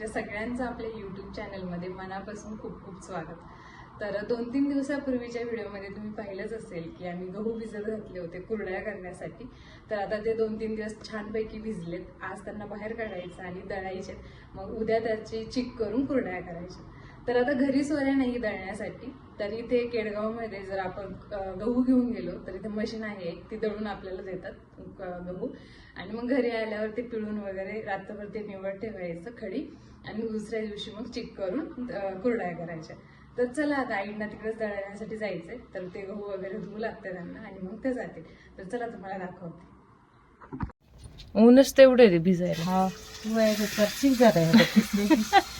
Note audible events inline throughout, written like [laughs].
तुमच्या सगळ्यांचं आपल्या यूट्यूब चॅनलमध्ये मनापासून खूप खूप स्वागत. तर दोन तीन दिवसापूर्वीच्या व्हिडिओमध्ये तुम्ही पाहिलंच असेल की आम्ही गहू भिजत घातले होते कुरड्या करण्यासाठी. तर आता ते दोन तीन दिवस छानपैकी भिजलेत. आज त्यांना बाहेर काढायचं आणि दळायचे. मग उद्या त्याची चिक करून कुरड्या करायच्या. तर आता घरी सोऱ्या नाही दळण्यासाठी. तर इथे केडगावमध्ये जर आपण गहू घेऊन गेलो तर इथे मशीन आहे एक, ती दळून आपल्याला देतात गहू. आणि मग घरी आल्यावर ते पिळून वगैरे रात्रभर ते निवड ठेवायचं खडी. आणि दुसऱ्या दिवशी मग चिक करून कुरड्या करायच्या. तर चला आता आईंना तिकडेच दळण्यासाठी जायचंय. तर ते गहू वगैरे धुवू लागते त्यांना आणि मग ते जातील. तर चला तुम्हाला दाखवते. ऊनच तेवढे रे भिजायला. हा [laughs]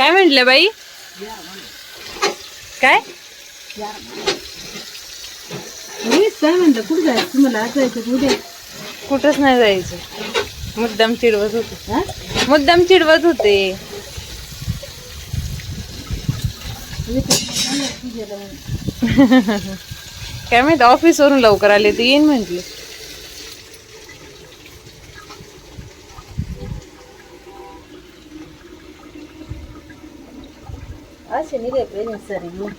काय म्हंटल बाई? काय? काय म्हणलं कुठं जायचं? तुम्हाला आज जायचं का उद्या. कुठंच नाही जायचं. मुद्दाम चिडवत होते. हा? मुद्दाम चिडवत होते. [laughs] काय माहीत ऑफिस वरून लवकर आले ते येईन म्हंटले. असे निघाय पाहिजे सर मग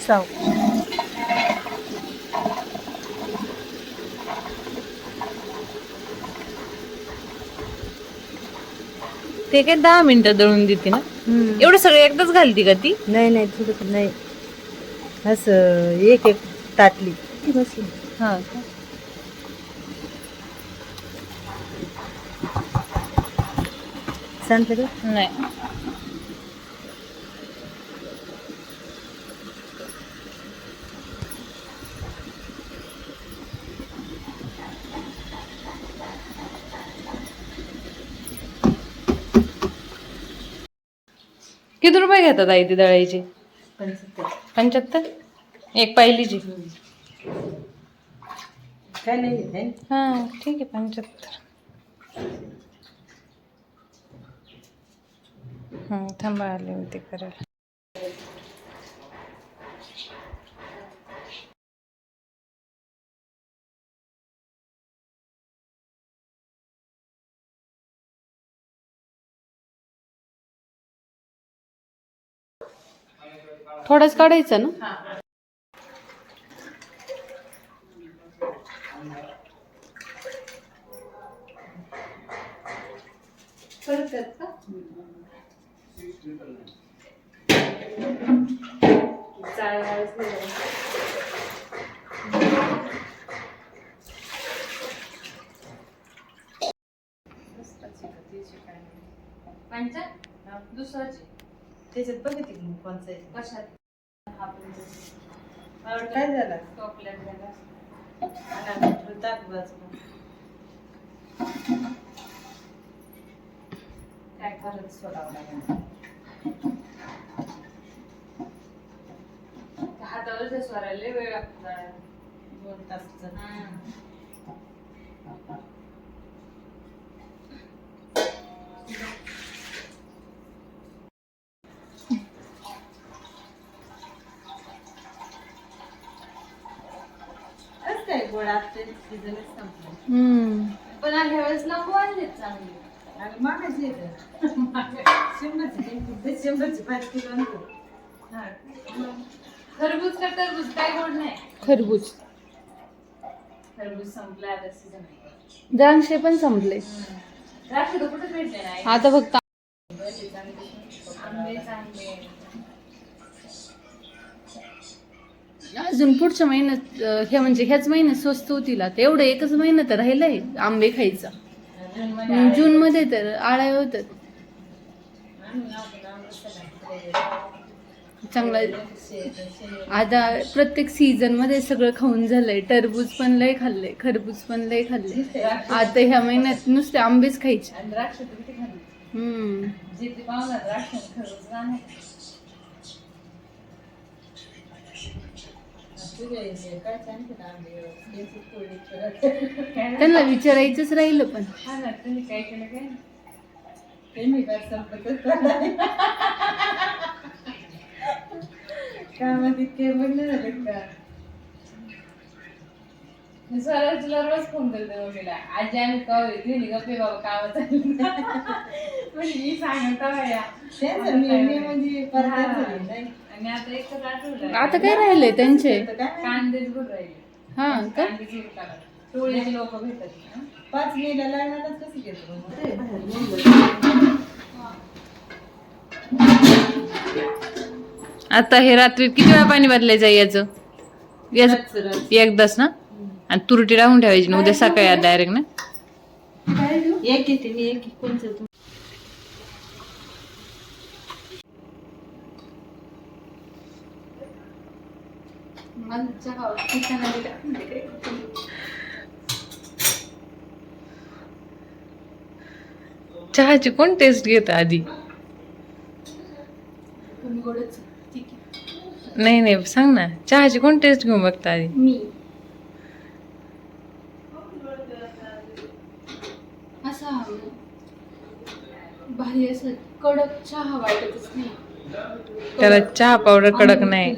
साव ते काय दहा मिनिटं दळून देते ना? एवढं सगळं एकदाच घालती का ती? नाही नाही थोडं नाही. असं एक एक ताटली. ती बसली हा. सांगते का? नाही. किती रुपये घेतात आई ती दळायची? पंच्याहत्तर. एक पाहिलीची. काय नाही? हा ठीक आहे पंच्याहत्तर. हं, थांबा आले मी ते करायला. थोडंच काढायचं ना? दुसराची त्याच्यात बघितली मग कोणचं आहे. कशात? काय झालं? टोपल्यात झाला. आणि आम्ही ताक बाजूला. काय करत सोडावं लागेल. हातावर ते स्वरायला वेळ लागतो. दोन तास काय गोड आपटे सीझनच संपलं हम्म. पण ह्या वेळेस लांब वाढलेत चांगले. आणि मागायची येतं शंभरची किंमत, शंभरची पाच किलो आणतो. खरबूज का टरबूज? काय गोड नाही. खरबूज. खरबूज संपला आता सीझन द्राक्षे पण संपले. द्राक्ष तर कुठे भेटले नाही. आता फक्त आंबे चांगले. अजून पुढच्या महिन्यात अं, हे म्हणजे ह्याच महिन्यात स्वस्त होतील आता एवढं एकच महिना तर राहिलंय आंबे खायचा. जून मध्ये तर आळ्या होतात. चांगला आता प्रत्येक सीझनमध्ये सगळं खाऊन झालंय. टरबूज पण लय खाल्लंय खरबूज पण लय खाल्लंय. आता ह्या महिन्यात नुसते आंबेच खायचे. आणि द्राक्ष तर किती खाल्ले? हम्म. पाहुणा द्राक्ष नाही त्यांना विचारायचंच राहिलं पण. हा काय केलं काय? कामात इतके बंद झाले का तुला रोज फोन करते मम्मीला. आजी आम्ही कवा गप्पे बाबा कामात [laughs] म्हणजे मी सांगत म्हणजे. आणि आता एकच आठवलं आता काय त्यांचे? कांदेच राहिले. हा का? कांदेच उरतात टोळीचे लोक भेटत नाही, पाच मेला लग्नालाच कसं घेतो आता हे रात्री किती वेळा पाणी बदलायचं आहे याचं? याच एकदाच ना? आणि तुरटी राहून ठेवायची ना उद्या सकाळी डायरेक्ट ना? एक येते मी एक कोणचं? तू चहाची कोण टेस्ट घेत आधी? कमी गोडच ठीक आहे नाही नाही सांग ना. चहाची कोण टेस्ट घेऊन बघता आधी? मी. असा भारी असं कडक चहा वाटतच नाही. त्याला चहा पावडर कडक नाही.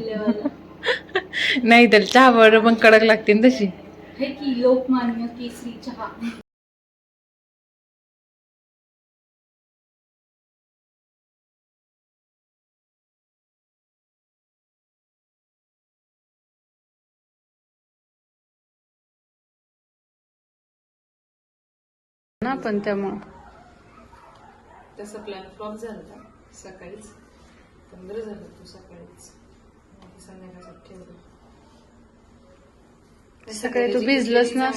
नाही त्याला चहा पावडर पण कडक लागते ना तशी. हे की लोकमान्य केसरी चहा? ना पण त्यामुळं. तसा प्लॅन फ्लॉप झाला होता सकाळीच. पण बरं झालं तू सकाळीच. संध्याकाळसाठी ठेवलं सकाळी तू खिचडी ना?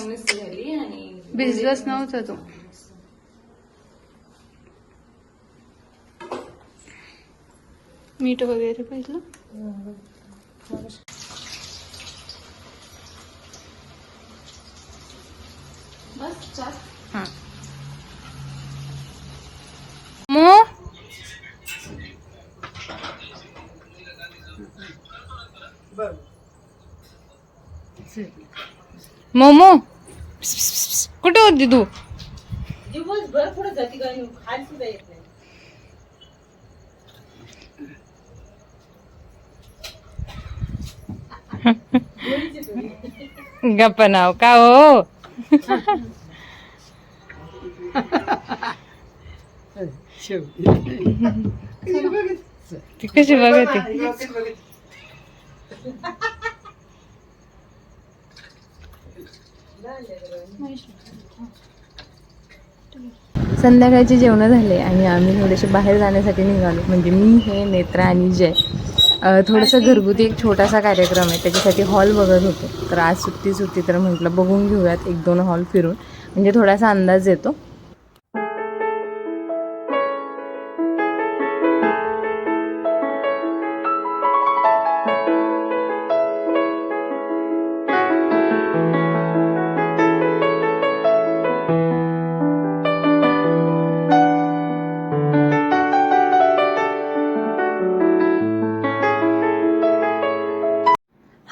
भिजलाच नव्हता तो मीठ वगैरे पाहिजे बस चार मो मोमो? कुठे होती तू? दिवसभर पुढे जाती का सुद्धा येत नाही गप्प नाव का हो? ती कशी बघते? संध्याकाळचे जेवण झाले आणि आम्ही थोडेसे बाहेर जाण्यासाठी निघालो. म्हणजे मी हे नेत्रा आणि जय. थोडंसं घरगुती एक छोटासा कार्यक्रम आहे. त्याच्यासाठी हॉल बघत होतो. तर आज सुट्टीच होती तर म्हटलं बघून घेऊयात एक दोन हॉल फिरून. म्हणजे थोडासा अंदाज येतो.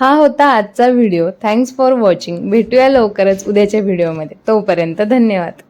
हा होता आजचा व्हिडिओ. थँक्स फॉर वॉचिंग भेटूया लवकरच उद्याच्या व्हिडिओमध्ये. तोपर्यंत धन्यवाद.